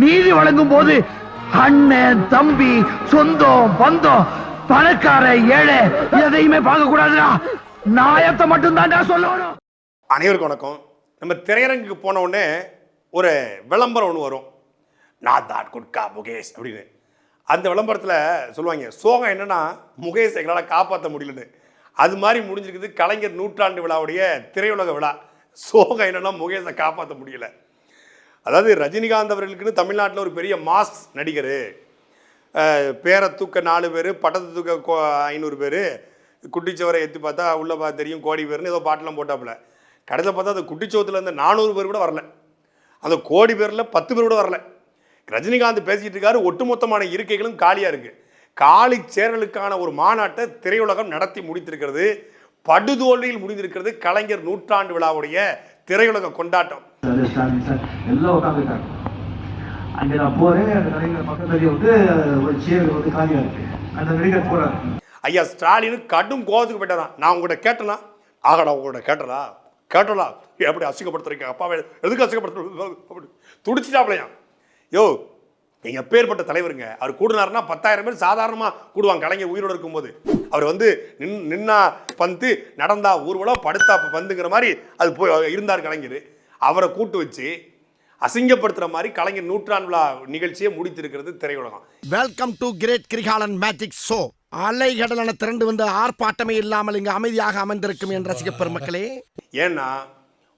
நீதி வழங்கும் போது அண்ணன் தம்பி சொந்தம் பந்தம் பணக்கார ஏழை எதையுமே பார்க்க கூடாதுடா நாயத்தை மட்டும் தான்டா சொல்லணும். அனைவருக்கும் வணக்கம். நம்ம திரையரங்குக்கு போன உடனே ஒரு விளம்பரம் ஒன்று வரும். நான் தான் குட்கா முகேஷ் அப்படின்னு. அந்த விளம்பரத்தில் சொல்லுவாங்க சோகம் என்னன்னா முகேஷ் எங்களால் காப்பாற்ற முடியலன்னு. அது மாதிரி முடிஞ்சிருக்குது கலைஞர் நூற்றாண்டு விழாவுடைய திரையுலக விழா. சோகம் என்னன்னா முகேஷை காப்பாற்ற முடியல. அதாவது ரஜினிகாந்த் அவர்களுக்குன்னு தமிழ்நாட்டில் ஒரு பெரிய மாஸ் நடிகர். பேரை தூக்க நாலு பேர் பட்டத்தை தூக்க கோ- ஐநூறு பேர் குட்டிச்சவரை எத்தி பார்த்தா உள்ள பார்த்து தெரியும் கோடி பேர்னு ஏதோ பாட்டெல்லாம் போட்டாப்புல. கடைசியில் பார்த்தா அந்த குட்டிச்சவத்தில் இருந்த நானூறு பேர் கூட வரல. அந்த கோடி பேரில் பத்து பேர் கூட வரல. ரஜினிகாந்த் பேசிக்கிட்டு இருக்காரு ஒட்டுமொத்தமான இருக்கைகளும் காலியாக இருக்குது காலி சேரலுக்கான ஒரு மாநாட்டை திரையுலகம் நடத்தி முடித்திருக்கிறது. படுதோல்வியில் முடிந்திருக்கிறது கலைஞர் நூற்றாண்டு விழாவுடைய திரையுலக கொண்டாட்டம். சார் ஸ்டாலின் சார் எல்லாம் உட்காந்துட்டாங்க அங்கே நான் போறேன் அந்த நடிகர் பக்கத்துலேயே வந்து ஒரு சேர் வந்து காலியா இருக்கு. அந்த நடிகர் போறாரு. ஐயா ஸ்டாலின் கடும் கோபத்துக்கு போயிட்டாராம் நான் உங்கள்கிட்ட கேட்டேனா? ஆகடா உங்கள்கிட்ட கேட்டனா கேட்டலா எப்படி அசிங்கப்படுத்துறீங்க? அப்பாவே எதுக்கு அசிங்கப்படுத்துற அப்படி துடிச்சிட்டாப்லையா? யோ நீங்க எப்பேற்பட்ட தலைவருங்க. அவர் கூடுனாருன்னா பத்தாயிரம் பேர் சாதாரணமாக கூடுவாங்க கலைஞர் உயிரோடு இருக்கும்போது. அவர் வந்து நின் நின்னா பந்து நடந்தா ஊர்வலம் படுத்தா பந்துங்கிற மாதிரி அது போய் இருந்தார் கலைஞர். அவரை கூட்டு வச்சு அசிங்கப்படுத்துற மாதிரி கலைஞர் நூற்றாண்டு விழா நிகழ்ச்சியை முடித்திருக்கிறது திரையுலகம். Welcome to great Kirikalan magic show அலைகடலான திரண்டு வந்த ஆர்ப்பாட்டமே இல்லாமல் இங்கு அமைதியாக அமர்ந்திருக்கும் என் ரசிக பெருமக்களே ஏன்னா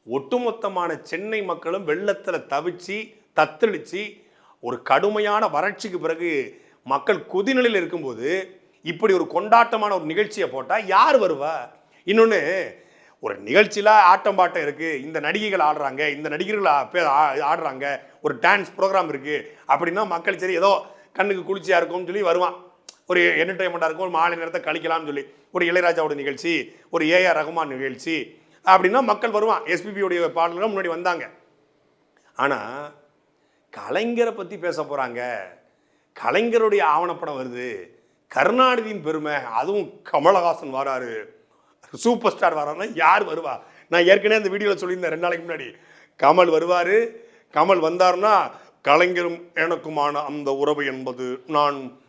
ஒட்டுமொத்தமான சென்னை மக்களும் வெள்ளத்தில் தவிச்சு தத்தளிச்சு ஒரு கடுமையான வறட்சிக்கு பிறகு மக்கள் கொதிநிலையில் இருக்கும்போது இப்படி ஒரு கொண்டாட்டமான ஒரு நிகழ்ச்சியை போட்டால் யார் வருவா? இன்னொன்று ஒரு நிகழ்ச்சியில் ஆட்டம் பாட்டம் இருக்குது இந்த நடிகைகள் ஆடுறாங்க இந்த நடிகர்கள் பேர் ஆடுறாங்க ஒரு டான்ஸ் ப்ரோக்ராம் இருக்குது அப்படின்னா மக்கள் சரி ஏதோ கண்ணுக்கு குளிர்ச்சியாக இருக்கும்னு சொல்லி வருவான். ஒரு என்டர்டைன்மெண்ட்டாக இருக்கும் ஒரு மாலை நேரத்தை கழிக்கலாம்னு சொல்லி. ஒரு இளையராஜாவோட நிகழ்ச்சி ஒரு ஏஆர் ரகுமான் நிகழ்ச்சி. அப்படின்னா மக்கள் வருவான். எஸ்பிபியோடைய பாடல்கள் முன்னாடி வந்தாங்க. ஆனால் கலைஞரை பற்றி பேச போகிறாங்க கலைஞருடைய ஆவணப்படம் வருது. கருணாநிதியின் பெருமை அதுவும் கமலஹாசன் வராரு. சூப்பர் ஸ்டார் வராருன்னா யார் வருவா? நான் ஏற்கனவே அந்த வீடியோவில் சொல்லியிருந்தேன் ரெண்டு நாளைக்கு முன்னாடி. கமல் வருவார். கமல் வந்தாருன்னா கலைஞரும் எனக்குமான அந்த உறவு என்பது நான்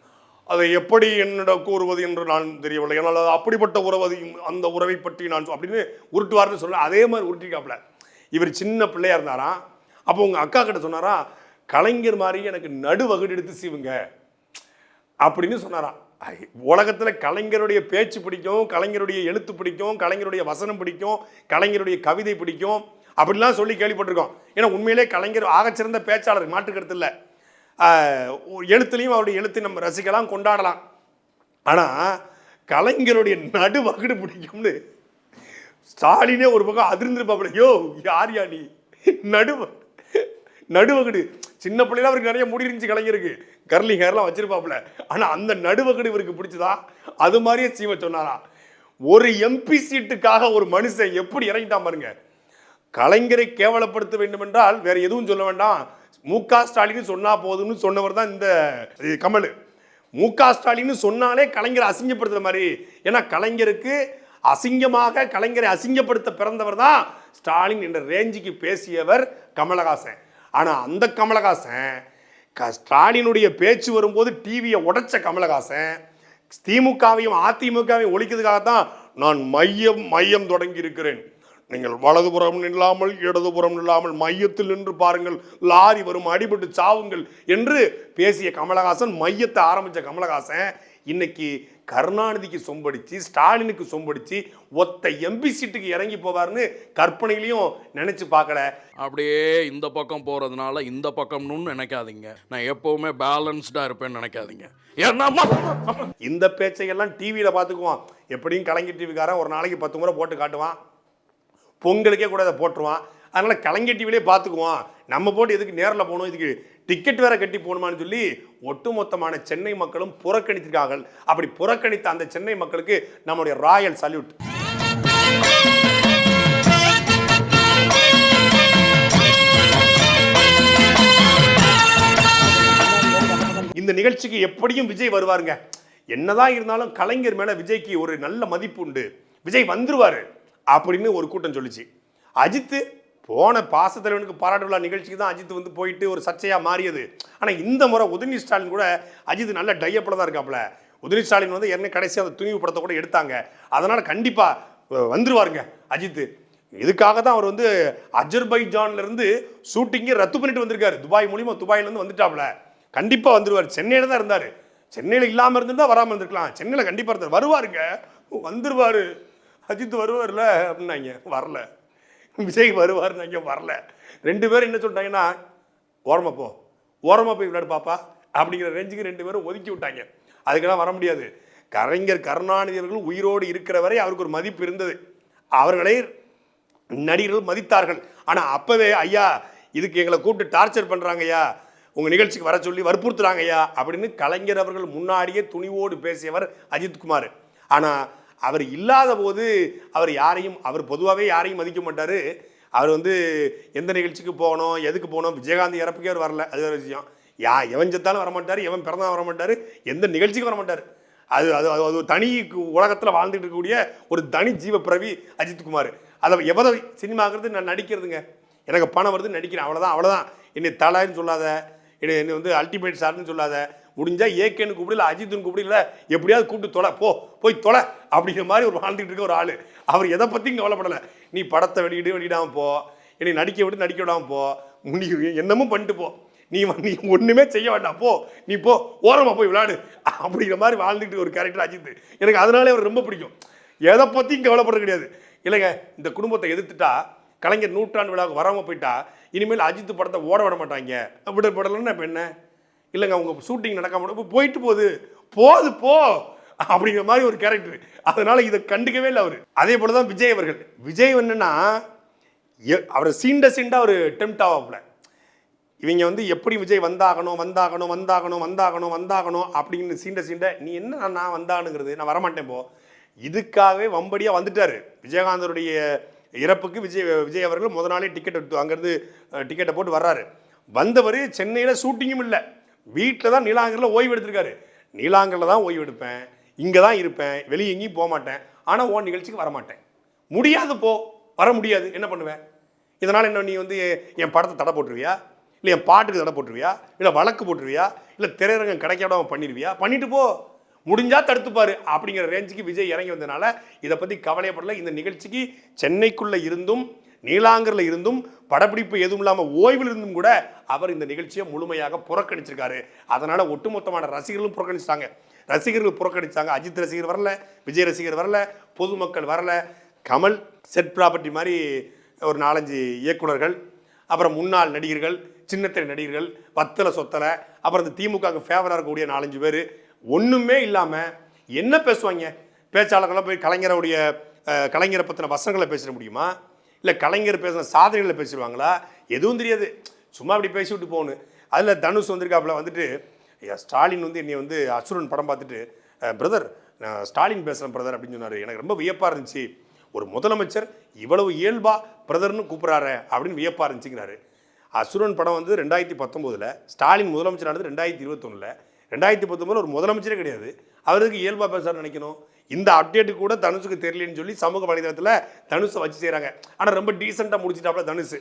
அதை எப்படி என்னிடம் கூறுவது என்று நான் தெரியவில்லை. ஏன்னால் அது அப்படிப்பட்ட உறவு அந்த உறவை பற்றி நான் சொ- அப்படின்னு உருட்டுவார்னு சொல்ல அதே மாதிரி உருட்டிக்காப்புல இவர் சின்ன பிள்ளையாக இருந்தாராம். அப்போ உங்கள் அக்கா கிட்ட சொன்னாரா கலைஞர் மாதிரி எனக்கு நடுவகுடு எடுத்து சீவுங்க. அப்படின்னு சொன்னாராம். உலகத்தில் கலைஞருடைய பேச்சு பிடிக்கும் கலைஞருடைய எழுத்து பிடிக்கும் கலைஞருடைய வசனம் பிடிக்கும் கலைஞருடைய கவிதை பிடிக்கும் அப்படிலாம் சொல்லி கேள்விப்பட்டிருக்கோம். ஏன்னா உண்மையிலே கலைஞர் ஆகச்சிறந்த பேச்சாளர் மாற்றுக்கருத்து இல்லை. எழுத்துலையும் அவருடைய எழுத்து நம்ம ரசிக்கலாம் கொண்டாடலாம். ஆனால் கலைஞருடைய நடுவகுடு பிடிக்கும்னு ஸ்டாலினே ஒரு பக்கம் அதிர்ந்திருப்பாப்புல. யோ யார் யா நீ? நடுவ நடுவகுடு. சின்ன பிள்ளையில அவருக்கு நிறைய முடி இருந்துச்சு கலைஞருக்கு கர்லிங் ஹேர்லாம் வச்சிருப்பாப்புல. ஆனால் அந்த நடுவகடு இவருக்கு பிடிச்சதா? அது மாதிரியே சீம சொன்னாரா? ஒரு எம்பி சீட்டுக்காக ஒரு மனுஷன் எப்படி இறங்கிட்டான் பாருங்க. கலைஞரை கேவலப்படுத்த வேண்டும் என்றால் வேற எதுவும் சொல்ல வேண்டாம். மு க ஸ்டாலின் சொன்னா போதும்னு சொன்னவர் தான் இந்த கமல். மு க ஸ்டாலின் சொன்னாலே கலைஞரை அசிங்கப்படுத்துற மாதிரி. ஏன்னா கலைஞருக்கு அசிங்கமாக கலைஞரை அசிங்கப்படுத்த பிறந்தவர் தான் ஸ்டாலின் என்ற ரேஞ்சுக்கு பேசியவர் கமலஹாசன். ஆனால் அந்த கமலஹாசன் க ஸ்டாலினுடைய பேச்சு வரும்போது டிவியை உடைச்ச கமலஹாசன் திமுகவையும் அதிமுகவையும் ஒழிக்கிறதுக்காக தான் நான் மையம் மையம் தொடங்கி இருக்கிறேன் நீங்கள் வலதுபுறம் இல்லாமல் இடதுபுறம் இல்லாமல் மையத்தில் நின்று பாருங்கள். லாரி வரும் அடிபட்டு சாவுங்கள் என்று பேசிய கமலஹாசன் மையத்தை ஆரம்பிச்ச கமலஹாசன் இன்னைக்கு கருணாநிதிக்கு சொம்படிச்சு ஸ்டாலினுக்கு சொம்படிச்சு ஒத்த எம்பி சீட்டுக்கு இறங்கி போவார்னு கற்பனையிலையும் நினைச்சு பார்க்கல. அப்படியே இந்த பக்கம் போகிறதுனால இந்த பக்கம்னு நினைக்காதீங்க. நான் எப்போவுமே பேலன்ஸ்டாக இருப்பேன்னு நினைக்காதீங்க. இந்த பேச்சையெல்லாம் டிவியில் பார்த்துக்குவான். எப்படியும் கலைஞர் டிவிக்காரன் ஒரு நாளைக்கு பத்து முறை போட்டு காட்டுவான். பொங்கலுக்கே கூட அதை போட்டுருவான். அதனால் கலைஞர் டிவிலே பார்த்துக்குவோம். நம்ம போட்டு எதுக்கு நேரில் போகணும்? இதுக்கு டிக்கெட் வேற கட்டி போகணுமான்னு சொல்லி ஒட்டுமொத்தமான சென்னை மக்களும் புறக்கணித்திருக்கார்கள். அப்படி புறக்கணித்த அந்த சென்னை மக்களுக்கு நம்முடைய ராயல் சல்யூட். இந்த நிகழ்ச்சிக்கு எப்படியும் விஜய் வருவாருங்க. என்னதான் இருந்தாலும் கலைஞர் மேல விஜய்க்கு ஒரு நல்ல மதிப்பு உண்டு. விஜய் வந்துருவாரு அப்படின்னு ஒரு கூட்டம் சொல்லுச்சு. அஜித்து போன பாசத்தலைவனுக்கு பாராட்டு விழா நிகழ்ச்சிக்கு தான் அஜித் வந்து போயிட்டு ஒரு சர்ச்சையாக மாறியது. ஆனால் இந்த முறை உதயநிதி ஸ்டாலின் கூட அஜித் நல்ல டையப்பில் தான் இருக்காப்ல உதயநிதி ஸ்டாலின் வந்து ஏற்கனவே கடைசி அந்த துணிவு படத்தை கூட எடுத்தாங்க. அதனால் கண்டிப்பாக வந்துருவாருங்க அஜித். இதுக்காக தான் அவர் வந்து அஜர்பைஜான்லேருந்து ஷூட்டிங்கே ரத்து பண்ணிட்டு வந்திருக்காரு. துபாய் மூலியமாக துபாயிலேருந்து இருந்து கண்டிப்பாக கண்டிப்பா வந்துருவார். சென்னையில் தான் இருந்தார். சென்னையில் இல்லாமல் இருந்திருந்தா வராமல் இருந்திருக்கலாம். சென்னையில் கண்டிப்பாக இருந்தார். வருவாருங்க. வந்துருவாரு. அஜித் வருவார்ல? அப்படின்னாங்க. வரல. விஜய் வருவாருன்னாங்க வரல. ரெண்டு பேரும் என்ன சொல்லிட்டாங்கன்னா ஓரமாக போ. ஓரமாக போய் விளையாடு பாப்பா. அப்படிங்கிற ரேஞ்சுக்கு ரெண்டு பேரும் ஒதுக்கி விட்டாங்க. அதுக்கெல்லாம் வர முடியாது. கலைஞர் கருணாநிதி அவர்கள் உயிரோடு இருக்கிற வரை அவருக்கு ஒரு மதிப்பு இருந்தது. அவர்களை நடிகர்கள் மதித்தார்கள். ஆனால் அப்போவே ஐயா இதுக்கு எங்களை கூப்பிட்டு டார்ச்சர் பண்ணுறாங்கய்யா ஐயா நிகழ்ச்சிக்கு வர சொல்லி வற்புறுத்துறாங்க ஐயா அப்படின்னு கலைஞர் அவர்கள் முன்னாடியே துணிவோடு பேசியவர் அஜித்குமார் ஆனால் அவர் இல்லாத போது அவர் யாரையும் அவர் பொதுவாகவே யாரையும் மதிக்க மாட்டார். அவர் வந்து எந்த நிகழ்ச்சிக்கு போகணும் எதுக்கு போகணும் விஜயகாந்த் இறப்புக்கே அவர் வரல. அது ஒரு விஷயம். யா எவன் செத்தாலும் வர மாட்டார் எவன் பிறந்தா வர மாட்டார் எந்த நிகழ்ச்சிக்கும் வர மாட்டார் அது அது அது ஒரு தனி உலகத்தில் வாழ்ந்துட்டு இருக்கக்கூடிய ஒரு தனி ஜீவ பிரவி அஜித்குமார் அதை எவ்வளோ சினிமாங்கிறது நான் நடிக்கிறதுங்க. எனக்கு பணம் வருது நடிக்கிறேன். அவ்வளோதான் அவ்வளோதான் என்னை தலைன்னு சொல்லாத என்னை என்னை வந்து அல்டிமேட் சார்னு சொல்லாத. முடிஞ்சால் ஏகேன்னு கூப்பிடல அஜித்துன்னு கூப்பிடல எப்படியாவது கூப்பிட்டு தொலை. போ போய் தொலை அப்படிங்கிற மாதிரி ஒரு வாழ்ந்துட்டு இருக்க ஒரு ஆள். அவர் எதை பற்றியும் கவலைப்படலை. நீ படத்தை வெளியிடு வெளியிடாம போ. என்னை நடிக்க விட்டு நடிக்க விடாமல் போ. நீ என்னமும் பண்ணிட்டு போ. நீ நீ ஒன்றுமே செய்ய வேண்டாம். போ. நீ போ. ஓரமாக போய் விளாடு அப்படிங்கிற மாதிரி வாழ்ந்துட்டு ஒரு கேரக்டர் அஜித் எனக்கு அதனாலே அவர் ரொம்ப பிடிக்கும். எதை பற்றியும் கவலைப்படுறது கிடையாது. இல்லைங்க இந்த குடும்பத்தை எதிர்த்துட்டா கலைஞர் நூற்றாண்டு விழாவுக்கு வராமல் போயிட்டா இனிமேல் அஜித் படத்தை ஓட விட மாட்டாங்க. விட படலன்னா இப்போ என்ன? இல்லைங்க அவங்க ஷூட்டிங் நடக்காம போயிட்டு போகுது. போகுது போ. அப்படிங்கிற மாதிரி ஒரு கேரக்டர் அதனால இதை கண்டுக்கவே இல்லை அவர். அதே போல தான் விஜய் அவர்கள். விஜய் என்னன்னா எ- சீண்ட சீண்டா ஒரு டெம்ட் ஆவாப்புல. இவங்க வந்து எப்படி விஜய் வந்தாகணும் வந்தாகணும் வந்தாகணும் வந்தாகணும் வந்தாகணும் அப்படின்னு சீண்ட சீண்ட நீ என்ன நான் வந்தானுங்கிறது நான் வரமாட்டேன் போ. இதுக்காகவே வம்படியாக வந்துட்டாரு. விஜயகாந்தருடைய இறப்புக்கு விஜய் விஜய் அவர்கள் முத நாளே டிக்கெட் எடுத்து அங்கேருந்து டிக்கெட்டை போட்டு வர்றாரு. வந்தவர் சென்னையில் ஷூட்டிங்கும் இல்லை. வீட்டில் தான் நீலாங்கரில் ஓய்வு எடுத்திருக்காரு. நீலாங்கரில் தான் ஓய்வு எடுப்பேன். இங்கே தான் இருப்பேன் வெளியே எங்கேயும் போக மாட்டேன் ஆனால் ஓன் நிகழ்ச்சிக்கு வரமாட்டேன். முடியாது போ வர முடியாது என்ன பண்ணுவேன்? இதனால் என்ன நீ வந்து என் படத்தை தடை போட்டுருவியா? இல்லை என் பாட்டுக்கு தடை போட்டுருவியா? இல்லை வழக்கு போட்டுருவியா? இல்லை திரையரங்கம் கிடைக்காம பண்ணிடுவியா? பண்ணிட்டு போ. முடிஞ்சா தடுத்துப்பாரு அப்படிங்கிற ரேஞ்சுக்கு விஜய் இறங்கி வந்தனால இதை பற்றி கவலையப்படல. இந்த நிகழ்ச்சிக்கு சென்னைக்குள்ளே இருந்தும் நீலாங்கரில் இருந்தும் படப்பிடிப்பு எதுவும் இல்லாமல் ஓய்வில் இருந்தும் கூட அவர் இந்த நிகழ்ச்சியை முழுமையாக புறக்கணிச்சிருக்காரு. அதனால் ஒட்டுமொத்தமான ரசிகர்களும் புறக்கணிச்சிட்டாங்க. ரசிகர்கள் புறக்கணித்தாங்க அஜித் ரசிகர் வரல விஜய் ரசிகர் வரல பொதுமக்கள் வரல. கமல் செட் ப்ராப்பர்ட்டி மாதிரி ஒரு நாலஞ்சு இயக்குனர்கள் அப்புறம் முன்னாள் நடிகர்கள் சின்னத்திரை நடிகர்கள் வத்தலை சொத்தலை அப்புறம் இந்த திமுகவுக்கு ஃபேவராக இருக்கக்கூடிய நாலஞ்சு பேர். ஒன்றுமே இல்லாமல் என்ன பேசுவாங்க? பேச்சாளர்கள்லாம் போய் கலைஞருடைய கலைஞரை பற்றின வசனங்களை பேசிட முடியுமா? இல்லை கலைஞர் பேசின சாதனைகளை பேசிடுவாங்களா? எதுவும் தெரியாது. சும்மா அப்படி பேசி விட்டு போகணும். அதில் தனுஷ் வந்திருக்காப்புல வந்துட்டு ஸ்டாலின் வந்து என்னை வந்து அசுரன் படம் பார்த்துட்டு பிரதர் நான் ஸ்டாலின் பேசுகிறேன் பிரதர் அப்படின்னு சொன்னார். எனக்கு ரொம்ப வியப்பாக இருந்துச்சு. ஒரு முதலமைச்சர் இவ்வளவு இயல்பா பிரதர்னு கூப்பிட்றாரு அப்படின்னு வியப்பாக இருந்துச்சுங்கிறாரு. அசுரன் படம் வந்து ரெண்டாயிரத்தி பத்தொம்போதில் ஸ்டாலின் முதலமைச்சரானது ரெண்டாயிரத்தி இருபத்தொன்னில். ரெண்டாயிரத்தி பத்தொம்போதில் ஒரு முதலமைச்சரே கிடையாது. அவருக்கு இயல்பாக பேசுறாரு நினைக்கணும். இந்த அப்டேட்டு கூட தனுஷுக்கு தெரியலன்னு சொல்லி சமூக வலைதளத்தில் தனுஷை வச்சு செய்கிறாங்க ஆனால் ரொம்ப டீசெண்டாக முடிச்சிட்டாப்புல தனுஷ்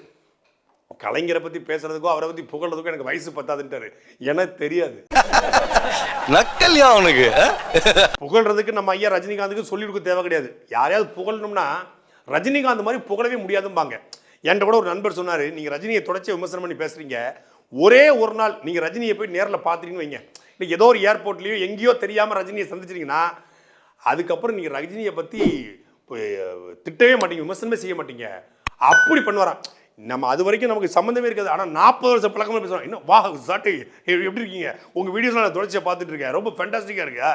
கலைஞரை பற்றி பேசுறதுக்கோ அவரை பற்றி புகழ்றதுக்கோ எனக்கு வயசு பத்தாதுன்ட்டாரு. எனக்கு தெரியாது. நக்கல்யா அவனுக்கு புகழ்றதுக்கு நம்ம ஐயா ரஜினிகாந்துக்கு கொடுக்க தேவை கிடையாது. யாரையாவது புகழணும்னா ரஜினிகாந்த் மாதிரி புகழவே முடியாதும்பாங்க. என்கிட்ட கூட ஒரு நண்பர் சொன்னார் நீங்கள் ரஜினியை தொடர்ச்சி விமர்சனம் பண்ணி பேசுறீங்க. ஒரே ஒரு நாள் நீங்கள் ரஜினியை போய் நேரில் பார்த்துட்டீங்கன்னு வைங்க. இல்லை ஏதோ ஒரு ஏர்போர்ட்லேயோ எங்கேயோ தெரியாமல் ரஜினியை சந்திச்சிட்டீங்கன்னா அதுக்கப்புறம் நீங்கள் ரஜினியை பற்றி திட்டவே மாட்டீங்க விமர்சனமே செய்ய மாட்டீங்க. அப்படி பண்ணுவாராம். நம்ம அது வரைக்கும் நமக்கு சம்மந்தமே இருக்காது. ஆனால் நாற்பது வருஷம் பழக்கமாக பேசுகிறோம் இன்னும் வா சாட்டை எப்படி இருக்கீங்க? உங்கள் வீடியோஸ்லாம் நான் தொடர்ச்சியாக பார்த்துட்டு இருக்கேன். ரொம்ப ஃபென்டாஸ்டிக்காக இருக்கா.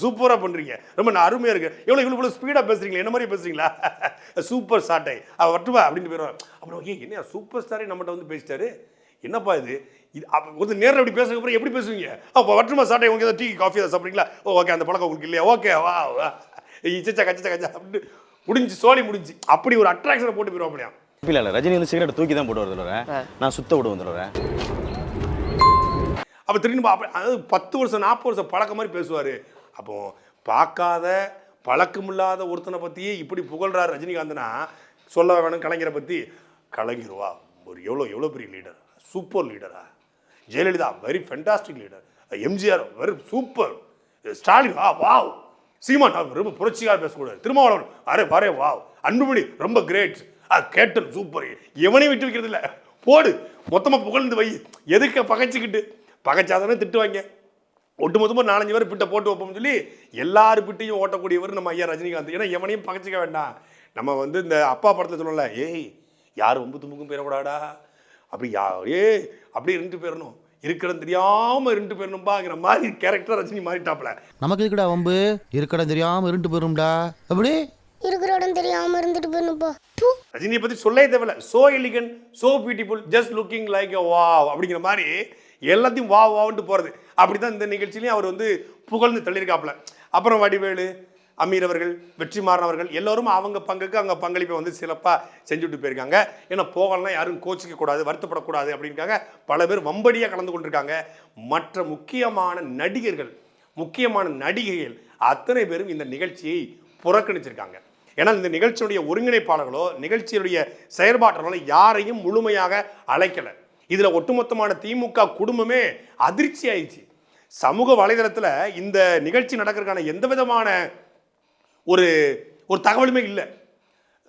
சூப்பராக பண்ணுறீங்க ரொம்ப நான் அருமையாக இருக்கு. எவ்வளோ இவ்வளோ இவ்வளோ ஸ்பீடாக பேசுறீங்களா என்ன மாதிரி பேசுறீங்களா? சூப்பர் சாட்டை அவள் வட்டுவா அப்படின்னு போயிடுவாங்க அப்புறம் ஏ என்ன சூப்பர் ஸ்டாரே நம்மகிட்ட வந்து பேசிட்டாரு? என்னப்பா இது? இது அப்போ வந்து நேரில் அப்படி பேசுறதுக்கு அப்புறம் எப்படி பேசுவீங்க? அப்போ வட்டுமா சாட்டை உங்களுக்கு ஏதாவது டீ காஃபி ஏதாவது சாப்பிட்றீங்களா? ஓ ஓகே அந்த பழக்கம் உங்களுக்கு இல்லையா? ஓகே வா வா. கச்சா கச்சா அப்படின்னு முடிஞ்சு சோழி முடிஞ்சு அப்படி ஒரு அட்ராக்ஷனை போட்டு போயிடுவாப்லையா இல்ல இல்ல ரஜினி வந்து சிகரெட் தூக்கி தான் போட்டு வருதுல நான் சுத்த விட வந்துடுறேன் அப்போ திரும்பி அதாவது பத்து வருஷம் நாற்பது வருஷம் பழக்கம் மாதிரி பேசுவார். அப்போ பார்க்காத பழக்கமில்லாத ஒருத்தனை பற்றியே இப்படி புகழ்றாரு ரஜினிகாந்த்னா சொல்ல வேணும் கலைஞரை பற்றி கலைஞர் வா ஒரு எவ்வளோ எவ்வளோ பெரிய லீடர் சூப்பர் லீடரா Jayalalithaa very fantastic leader MGR very super Stalin வா வாவ் சீமான் அவர் ரொம்ப புரட்சியாக பேசக்கூடாது. திருமாவளவன் அரே வரே வாவ் அன்புமணி ரொம்ப கிரேட் ஆ கேட்டன் சூப்பர் எவனையும் விட்டு வைக்கிறது இல்லை போடு. மொத்தமாக புகழ்ந்து வை. எதுக்க பகைச்சிக்கிட்டு? பகைச்சாதானே திட்டுவாங்க. ஒட்டுமொத்தமாக நாலஞ்சு பேர் பிட்டை போட்டு வைப்போம்னு சொல்லி எல்லாரு பிட்டையும் ஓட்டக்கூடியவர் நம்ம ஐயா ரஜினிகாந்த். ஏன்னா எவனையும் பகைச்சிக்க வேண்டாம். நம்ம வந்து இந்த அப்பா படத்தில் சொல்லல ஏய் யார் ஒம்பு தும்புக்கும் போயிடக்கூடாடா அப்படி யாரே ஏய் அப்படி இருந்துட்டு போயிடணும் இருக்கிறது தெரியாமல் இருண்டு போயிடணும்பாங்கிற மாதிரி கேரக்டர் ரஜினி மாறிட்டாப்ல. நமக்கு இருக்கடா வம்பு? இருக்கடம் தெரியாம இருண்டு போயிரும்டா அப்படி? இருக்கிற இடம் தெரியாம இருந்துட்டு போயிருப்போ ரஜினியை பத்தி சொல்லவே தேவையில்ல. So elegant so beautiful just looking like வா அப்படிங்கிற மாதிரி எல்லாத்தையும் வா வாவுன்ட்டு போகிறது அப்படி தான் இந்த நிகழ்ச்சியிலையும் அவர் வந்து புகழ்ந்து தள்ளியிருக்காப்புல. அப்புறம் வடிவேலு அமீர் அவர்கள் வெற்றிமாறன் அவர்கள் எல்லோரும் அவங்க பங்குக்கு அவங்க பங்களிப்பை வந்து சிறப்பாக செஞ்சுட்டு போயிருக்காங்க. ஏன்னா போகலாம் யாரும் கோச்சிக்க கூடாது வருத்தப்படக்கூடாது அப்படின்காக பல பேர் வம்படியாக கலந்து கொண்டிருக்காங்க. மற்ற முக்கியமான நடிகர்கள் முக்கியமான நடிகைகள் அத்தனை பேரும் இந்த நிகழ்ச்சியை புறக்கணிச்சிருக்காங்க. ஏன்னா இந்த நிகழ்ச்சியுடைய ஒருங்கிணைப்பாளர்களோ நிகழ்ச்சியுடைய செயற்பாட்டாளர்களோ யாரையும் முழுமையாக அழைக்கலை. இதில் ஒட்டுமொத்தமான திமுக குடும்பமே அதிர்ச்சி ஆயிடுச்சு. சமூக வலைதளத்தில் இந்த நிகழ்ச்சி நடக்கிறதுக்கான எந்த விதமான ஒரு ஒரு தகவலுமே இல்லை.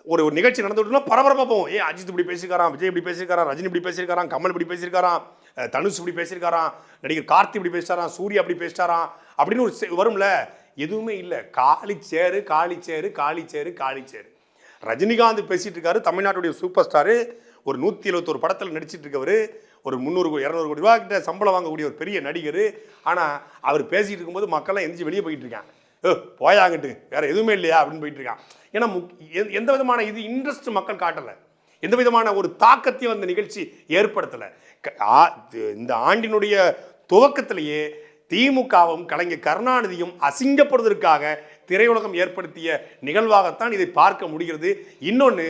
ஒரு ஒரு நிகழ்ச்சி நடந்துட்டுனா பரபரப்பாக போவோம். ஏ அஜித் இப்படி பேசியிருக்காராம் விஜய் இப்படி பேசியிருக்காராம் ரஜினி இப்படி பேசியிருக்காராம் கமல் இப்படி பேசியிருக்காராம் தனுஷ் இப்படி பேசியிருக்காராம் நடிகர் கார்த்தி இப்படி பேசிட்டாராம் சூர்யா அப்படி பேசிட்டாராம் அப்படின்னு ஒரு செ- வரும்ல. எதுவுமே இல்லை. காலி சேரு காலி சேரு காலி சேரு காலி சேரு. ரஜினிகாந்த் பேசிகிட்டு இருக்காரு தமிழ்நாட்டுடைய சூப்பர் ஸ்டாரு. ஒரு நூற்றி எழுபத்தோரு படத்தில் நடிச்சிட்டு இருக்கவர். ஒரு முந்நூறு இரநூறு கோடி ரூபா கிட்ட சம்பளம் வாங்கக்கூடிய ஒரு பெரிய நடிகர். ஆனால் அவர் பேசிகிட்டு இருக்கும்போது மக்கள்லாம் எந்திரிச்சு வெளியே போயிட்டு இருக்கான் ஓ போயாங்கட்டு வேற எதுவுமே இல்லையா? அப்படின்னு போயிட்டு இருக்கான். ஏன்னா முக்- எந்த விதமான இது இன்ட்ரெஸ்ட் மக்கள் காட்டலை. எந்த விதமான ஒரு தாக்கத்தையும் அந்த நிகழ்ச்சி ஏற்படுத்தலை. க- ஆ- இந்த ஆண்டினுடைய துவக்கத்திலேயே திமுகவும் கலைஞர் கருணாநிதியும் அசிங்கப்படுவதற்காக திரையுலகம் ஏற்படுத்திய நிகழ்வாகத்தான் இதை பார்க்க முடிகிறது. இன்னொன்று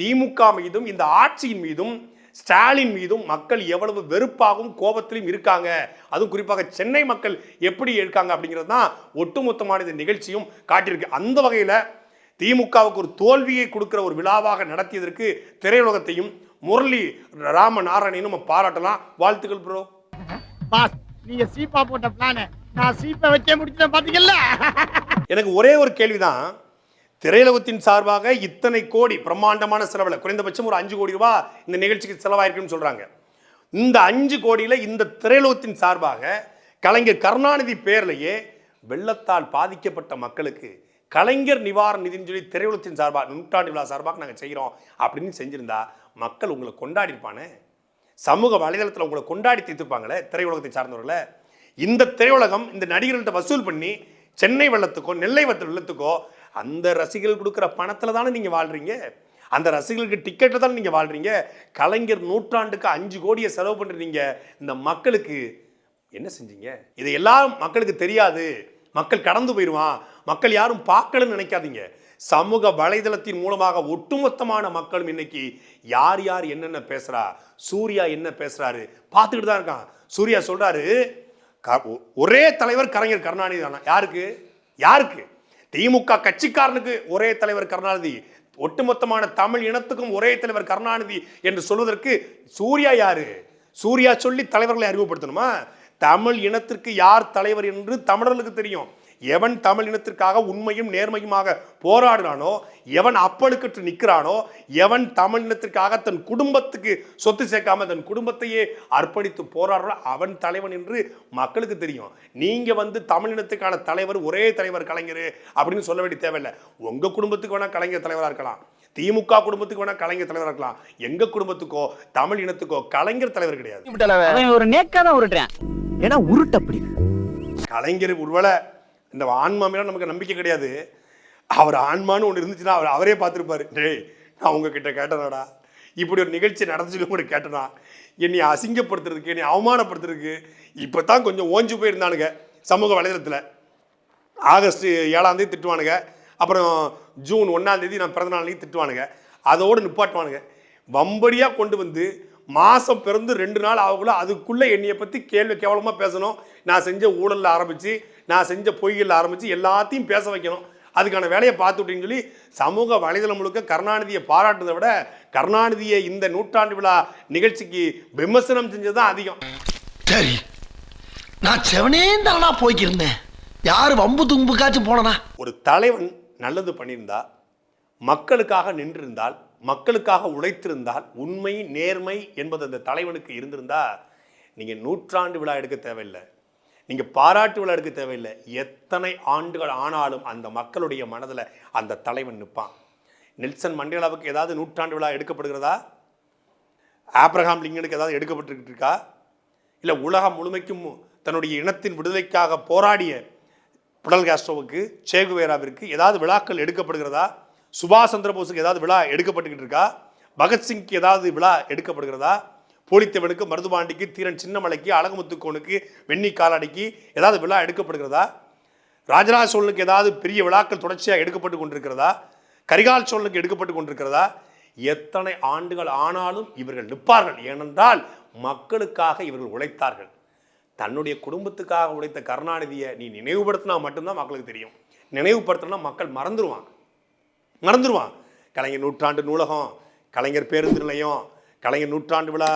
திமுக மீதும் இந்த ஆட்சியின் மீதும் ஸ்டாலின் மீதும் மக்கள் எவ்வளவு வெறுப்பாகவும் கோபத்திலும் இருக்காங்க. அதுவும் குறிப்பாக சென்னை மக்கள் எப்படி இருக்காங்க அப்படிங்கிறது தான் ஒட்டுமொத்தமான இந்த நிகழ்ச்சியும் காட்டியிருக்கு. அந்த வகையில் திமுகவுக்கு ஒரு தோல்வியை கொடுக்குற ஒரு விழாவாக நடத்தியதற்கு திரையுலகத்தையும் முரளி ராம நம்ம பாராட்டலாம். வாழ்த்துக்கள் ப்ரோ நீங்க சீப்பா போட்ட பிளான நான் சீப்பை வச்சே முடிச்சிட்டேன் பாத்தீங்கல்ல? எனக்கு ஒரே ஒரு கேள்விதான். திரையுலகத்தின் சார்பாக இத்தனை கோடி பிரம்மாண்டமான செலவில் குறைந்தபட்சம் ஒரு அஞ்சு கோடி ரூபாய் இந்த நிகழ்ச்சிக்கு செலவாயிருக்குன்னு சொல்றாங்க. இந்த அஞ்சு கோடியில் இந்த திரையுலகத்தின் சார்பாக கலைஞர் கருணாநிதி பேர்லேயே வெள்ளத்தால் பாதிக்கப்பட்ட மக்களுக்கு கலைஞர் நிவாரண நிதின்னு சொல்லி திரையுலகத்தின் சார்பாக நூற்றாண்டு விழா சார்பாக நாங்கள் செய்கிறோம் அப்படின்னு செஞ்சுருந்தா மக்கள் உங்களை கொண்டாடி இருப்பானே சமூக வலைதளத்தில் உங்களை கொண்டாடி தீர்த்துப்பாங்களே திரையுலகத்தை சார்ந்தவர்கள. இந்த திரையுலகம் இந்த நடிகர்கள்ட்ட வசூல் பண்ணி சென்னை வெள்ளத்துக்கோ நெல்லை வெள்ளத்துக்கோ அந்த ரசிகர்கள் கொடுக்குற பணத்தில் தானே நீங்கள் வாழ்றீங்க? அந்த ரசிகர்களுக்கு டிக்கெட்டில் தானே நீங்கள் வாழ்றீங்க? கலைஞர் நூற்றாண்டுக்கு அஞ்சு கோடியை செலவு பண்ணுறீங்க இந்த மக்களுக்கு என்ன செஞ்சீங்க? இது எல்லாம் மக்களுக்கு தெரியாது. மக்கள் கடந்து போயிடுவான் மக்கள் யாரும் பார்க்கலன்னு நினைக்காதீங்க. சமூக வலைதளத்தின் மூலமாக ஒட்டுமொத்தமான மக்களும் இன்னைக்கு யார் யார் என்னென்ன பேசுறா சூர்யா என்ன பேசுறாரு பார்த்துக்கிட்டு தான் இருக்கான். சூர்யா சொல்றாரு க- ஒரே தலைவர் கலைஞர் கருணாநிதி தானா? யாருக்கு? யாருக்கு? திமுக கட்சிக்காரனுக்கு ஒரே தலைவர் கருணாநிதி ஒட்டுமொத்தமான தமிழ் இனத்துக்கும் ஒரே தலைவர் கருணாநிதி என்று சொல்வதற்கு சூர்யா யாரு? சூர்யா சொல்லி தலைவர்களை அறிமுகப்படுத்தணுமா? தமிழ் இனத்திற்கு யார் தலைவர் என்று தமிழர்களுக்கு தெரியும். எவன் தமிழ் இனத்திற்காக உண்மையும் நேர்மையுமாக போராடுறானோ எவன் அப்பழுக்கற்று நிற்கிறானோ எவன் தமிழ் இனத்திற்காக தன் குடும்பத்துக்கு சொத்து சேர்க்காம தன் குடும்பத்தையே அர்ப்பணித்து போராடுறோ அவன் தலைவன் என்று மக்களுக்கு தெரியும். நீங்க வந்து தமிழ் இனத்துக்கான தலைவர் ஒரே தலைவர் கலைஞர் அப்படின்னு சொல்ல வேண்டிய தேவையில்லை. உங்க குடும்பத்துக்கு வேணா கலைஞர் தலைவராக இருக்கலாம். திமுக குடும்பத்துக்கு வேணா கலைஞர் தலைவராக இருக்கலாம். எங்க குடும்பத்துக்கோ தமிழ் இனத்துக்கோ கலைஞர் தலைவர் கிடையாது. ஒரு நேக்காதான் உருட்டுறேன். ஏன்னா உருட்டப்படி கலைஞர் ஒருவேளை இந்த ஆன்மா மேலே நமக்கு நம்பிக்கை கிடையாது. அவர் ஆன்மான்னு ஒன்று இருந்துச்சுன்னா அவர் அவரே பார்த்துருப்பாரு. டேய் நான் உங்ககிட்ட கேட்டனாடா. இப்படி ஒரு நிகழ்ச்சி நடந்துச்சு கூட கேட்டனா? என்னை அசிங்கப்படுத்துறதுக்கு என்னை அவமானப்படுத்துறதுக்கு இப்போ தான் கொஞ்சம் ஓஞ்சு போயிருந்தானுங்க சமூக வலைதளத்தில். ஆகஸ்ட் ஏழாந்தேதி திட்டுவானுங்க. அப்புறம் ஜூன் ஒன்றாந்தேதி நான் பிறந்த நாள் திட்டுவானுங்க. அதோடு நிப்பாட்டுவானுங்க. வம்படியாக கொண்டு வந்து மாதம் பிறந்து ரெண்டு நாள் ஆகக்குள்ள அதுக்குள்ளே என்னையை பற்றி கேள்வி கேவலமாக பேசணும். நான் செஞ்ச ஊழலில் ஆரம்பித்து நான் செஞ்ச பொய்களில் ஆரம்பித்து எல்லாத்தையும் பேச வைக்கணும். அதுக்கான வேலையை பார்த்துட்டீங்கன்னு சொல்லி சமூக வலைதளம் முழுக்க கருணாநிதியை பாராட்டுறதை விட கருணாநிதியை இந்த நூற்றாண்டு விழா நிகழ்ச்சிக்கு விமர்சனம் செஞ்சது தான் அதிகம். சரி நான் செவனே தானா போய்க்கிருந்தேன். யாரு வம்பு தும்புக்காச்சும் போனனா? ஒரு தலைவன் நல்லது பண்ணியிருந்தா மக்களுக்காக நின்றிருந்தால் மக்களுக்காக உழைத்திருந்தால் உண்மை நேர்மை என்பது அந்த தலைவனுக்கு இருந்திருந்தா நீங்கள் நூற்றாண்டு விழா எடுக்க தேவையில்லை. நீங்கள் பாராட்டு விழா எடுக்க தேவையில்லை. எத்தனை ஆண்டுகள் ஆனாலும் அந்த மக்களுடைய மனதில் அந்த தலைவன் நிற்பான் நெல்சன் மண்டேலாவுக்கு ஏதாவது நூற்றாண்டு விழா எடுக்கப்படுகிறதா? ஆப்ரஹாம் லிங்கனுக்கு ஏதாவது எடுக்கப்பட்டு இருக்கா? இல்லை உலகம் முழுமைக்கும் தன்னுடைய இனத்தின் விடுதலைக்காக போராடிய புடல் காஸ்ட்ரோவுக்கு சேகுவேராவிற்கு ஏதாவது விழாக்கள் எடுக்கப்படுகிறதா? சுபாஷ் சந்திரபோஸுக்கு ஏதாவது விழா எடுக்கப்பட்டுக்கிட்டு இருக்கா? பகத்சிங்க்கு ஏதாவது விழா எடுக்கப்படுகிறதா? போலித்தேவனுக்கு மருதுபாண்டிக்கு தீரன் சின்னமலைக்கு அழகுமுத்துக்கோனுக்கு வெண்ணி காலாடிக்கு ஏதாவது விழா எடுக்கப்படுகிறதா? ராஜராஜ சோழனுக்கு ஏதாவது பெரிய விழாக்கள் தொடர்ச்சியாக எடுக்கப்பட்டு கொண்டிருக்கிறதா? கரிகால் சோழனுக்கு எடுக்கப்பட்டு கொண்டிருக்கிறதா? எத்தனை ஆண்டுகள் ஆனாலும் இவர்கள் நிற்பார்கள். ஏனென்றால் மக்களுக்காக இவர்கள் உழைத்தார்கள். தன்னுடைய குடும்பத்துக்காக உழைத்த கருணாநிதியை நீ நினைவுபடுத்தினா மட்டும்தான் மக்களுக்கு தெரியும். நினைவுபடுத்தினா மக்கள் மறந்துடுவாங்க மறந்துடுவான் கலைஞர் நூற்றாண்டு நூலகம் கலைஞர் பேருந்து நிலையம் கலைஞர் நூற்றாண்டு விழா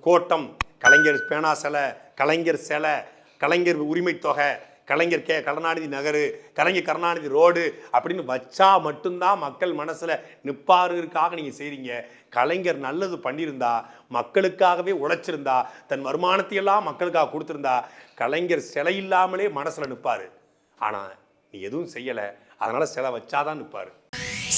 கோட்டம் கலைஞர் பேனா சிலை கலைஞர் சிலை கலைஞர் உரிமை தொகை கலைஞர் கே கருணாநிதி நகரு கலைஞர் கருணாநிதி ரோடு அப்படின்னு வச்சா மட்டும்தான் மக்கள் மனசில் நிற்பாருக்காக நீங்கள் செய்கிறீங்க கலைஞர் நல்லது பண்ணியிருந்தா மக்களுக்காகவே உழைச்சிருந்தா தன் வருமானத்தை எல்லாம் மக்களுக்காக கொடுத்துருந்தா கலைஞர் சிலை இல்லாமலே மனசில் நிற்பாரு ஆனால் நீ எதுவும் செய்யலை. அதனால் சிலை வச்சாதான் நிற்பார்